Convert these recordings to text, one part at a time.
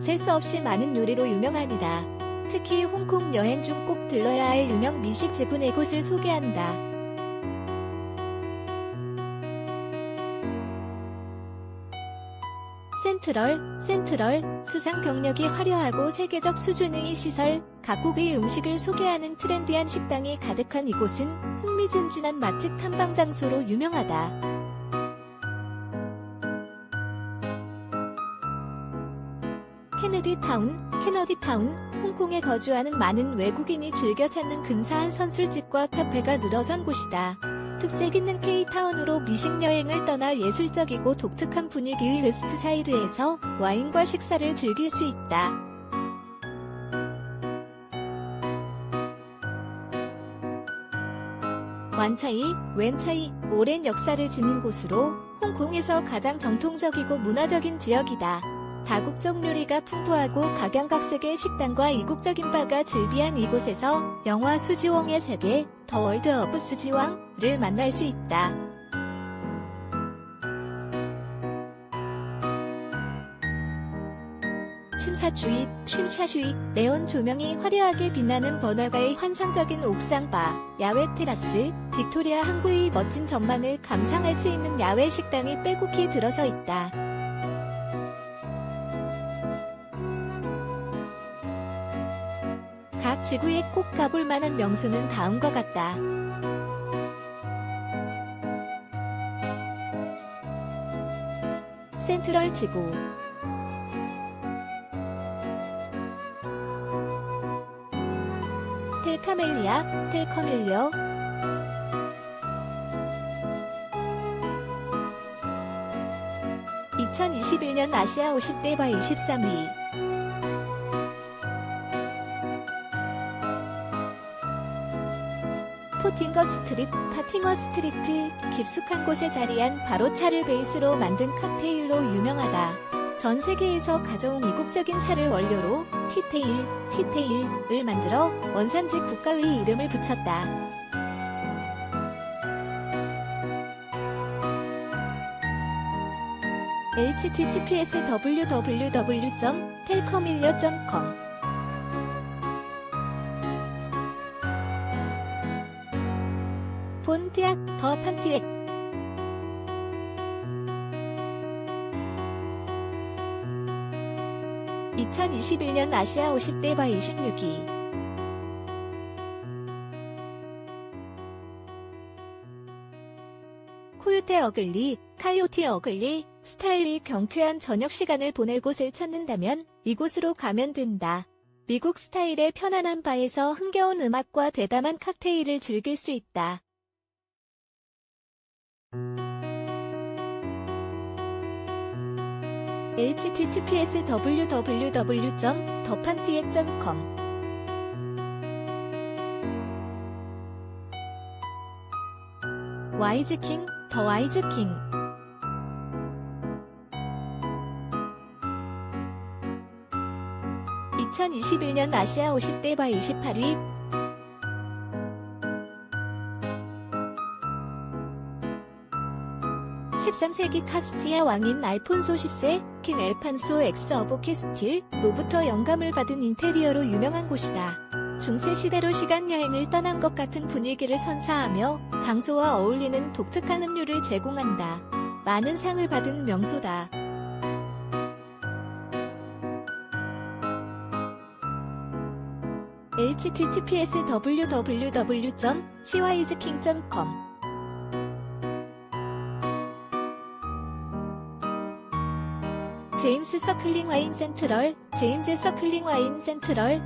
셀 수 없이 많은 요리로 유명합니다. 특히 홍콩 여행 중 꼭 들러야 할 유명 미식 네 곳을 소개한다. 센트럴, 센트럴, 수상 경력이 화려하고 세계적 수준의 시설, 각국의 음식을 소개하는 트렌디한 식당이 가득한 이곳은 흥미진진한 맛집 탐방 장소로 유명하다. 케네디 타운, 케너디 타운, 홍콩에 거주하는 많은 외국인이 즐겨 찾는 근사한 선술집과 카페가 늘어선 곳이다. 특색 있는 K타운으로 미식 여행을 떠나 예술적이고 독특한 분위기의 웨스트사이드에서 와인과 식사를 즐길 수 있다. 완차이, 웬차이, 오랜 역사를 지닌 곳으로 홍콩에서 가장 정통적이고 문화적인 지역이다. 다국적 요리가 풍부하고 각양각색의 식당과 이국적인 바가 즐비한 이곳에서 영화 수지왕의 세계, 더 월드 오브 수지왕을 만날 수 있다. 심사주의, 심샤주의, 네온 조명이 화려하게 빛나는 번화가의 환상적인 옥상바, 야외 테라스, 빅토리아 항구의 멋진 전망을 감상할 수 있는 야외 식당이 빼곡히 들어서 있다. 각 지구에 꼭 가볼 만한 명소는 다음과 같다. 센트럴 지구. 텔카멜리아, 텔커밀리어. (2021년) 아시아 50대 바 23위 포팅거 스트릿, 파팅어 스트리트, 깊숙한 곳에 자리한 바로 차를 베이스로 만든 칵테일로 유명하다. 전 세계에서 가져온 이국적인 차를 원료로 티테일, 티테일을 만들어 원산지 국가의 이름을 붙였다. https www.telcomillia.com 본티악 더 판티엑 2021년 아시아 50대 바 26위 코요테 어글리, 카요티 어글리, 스타일이 경쾌한 저녁 시간을 보낼 곳을 찾는다면 이곳으로 가면 된다. 미국 스타일의 편안한 바에서 흥겨운 음악과 대담한 칵테일을 즐길 수 있다. Https www.더판티엑.com 와이즈킹, 더 와이즈킹 (2021년) 아시아 50대 바 28위 13세기 카스티아 왕인 알폰소 10세, 킹 엘판소 엑스 어보 캐스틸로부터 영감을 받은 인테리어로 유명한 곳이다. 중세 시대로 시간 여행을 떠난 것 같은 분위기를 선사하며 장소와 어울리는 독특한 음료를 제공한다. 많은 상을 받은 명소다. https www.cyzking.com 제임스 서클링 와인 센트럴, 제임스 서클링 와인 센트럴.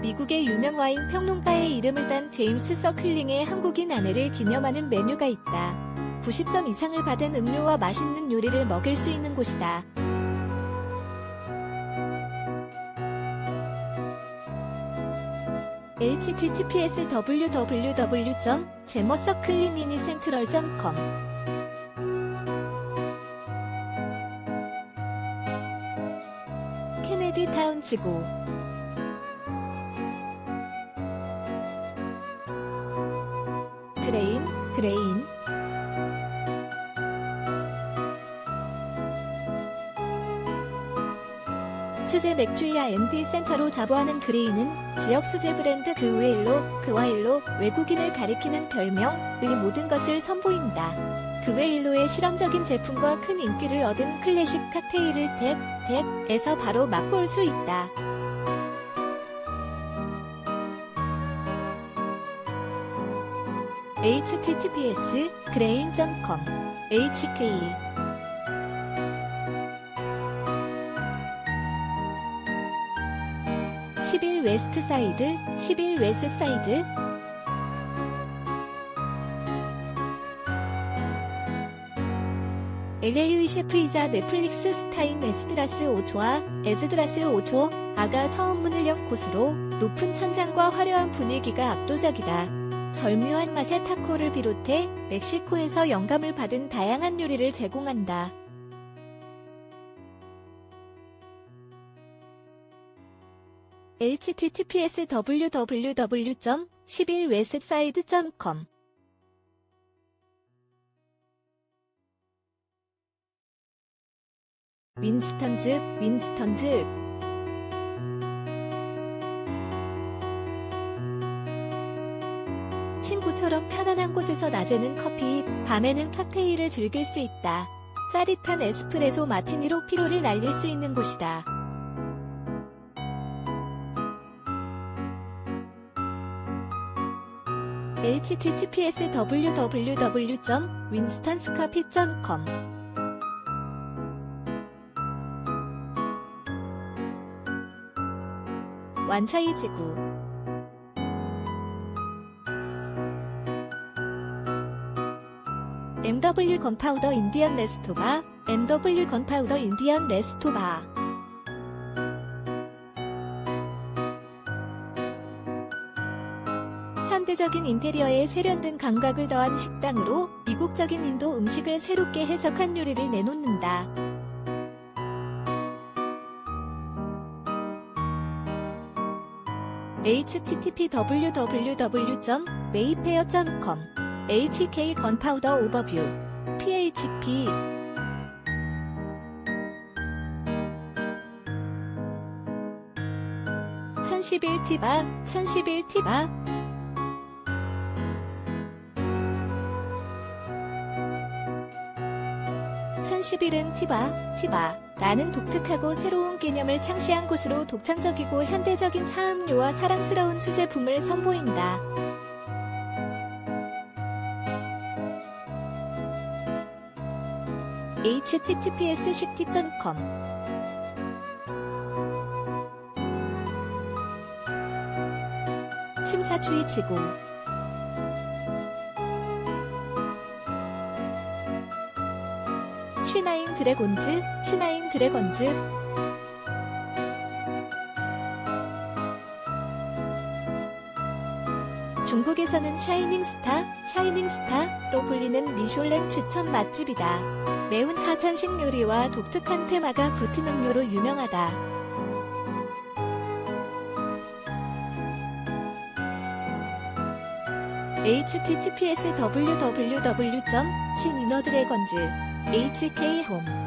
미국의 유명 와인 평론가의 이름을 딴 제임스 서클링의 한국인 아내를 기념하는 메뉴가 있다. 90점 이상을 받은 음료와 맛있는 요리를 먹을 수 있는 곳이다. Https www.제머서클링미니센트럴.com 케네디 타운 지구 그레인, 그레인 수제 맥주야 앤디 센터로 다보하는 그레이는 지역 수제 브랜드 그웨일로, 그와 일로 외국인을 가리키는 별명의 모든 것을 선보인다. 그웨일로의 실험적인 제품과 큰 인기를 얻은 클래식 칵테일을 탭, 탭에서 바로 맛볼 수 있다. https grain.com hk 11 웨스트 사이드, 11 웨스트 사이드. LA의 셰프이자 넷플릭스 스타인 에스드라스 오초와 에즈드라스 오초, 아가 터운문을 연 곳으로 높은 천장과 화려한 분위기가 압도적이다. 절묘한 맛의 타코를 비롯해 멕시코에서 영감을 받은 다양한 요리를 제공한다. Https www.11westside.com 윈스턴즈, 윈스턴즈 친구처럼 편안한 곳에서 낮에는 커피, 밤에는 칵테일을 즐길 수 있다. 짜릿한 에스프레소 마티니로 피로를 날릴 수 있는 곳이다. Https www.winstonscoffee.com 완차이 지구 MW 건파우더 인디언 레스토바 MW 건파우더 인디언 레스토바 현대적인 인테리어에 세련된 감각을 더한 식당으로 이국적인 인도 음식을 새롭게 해석한 요리를 내놓는다. http www.mayfair.com HK 건파우더 오버뷰 PHP 1011 티바 1011 티바 천십일 은 티바, 티바, 라는 독특하고 새로운 개념을 창시한 곳으로 독창적이고 현대적인 차음료와 사랑스러운 수제품을 선보인다. https 식티.com 침사추이 지구 드래곤즈, 시나인 드래곤즈. 중국에서는 샤이닝 스타, 샤이닝 스타로 불리는 미슐랭 추천 맛집이다. 매운 사천식 요리와 독특한 테마가 붙은 음료로 유명하다. https www.신이너드래건즈 HK Home.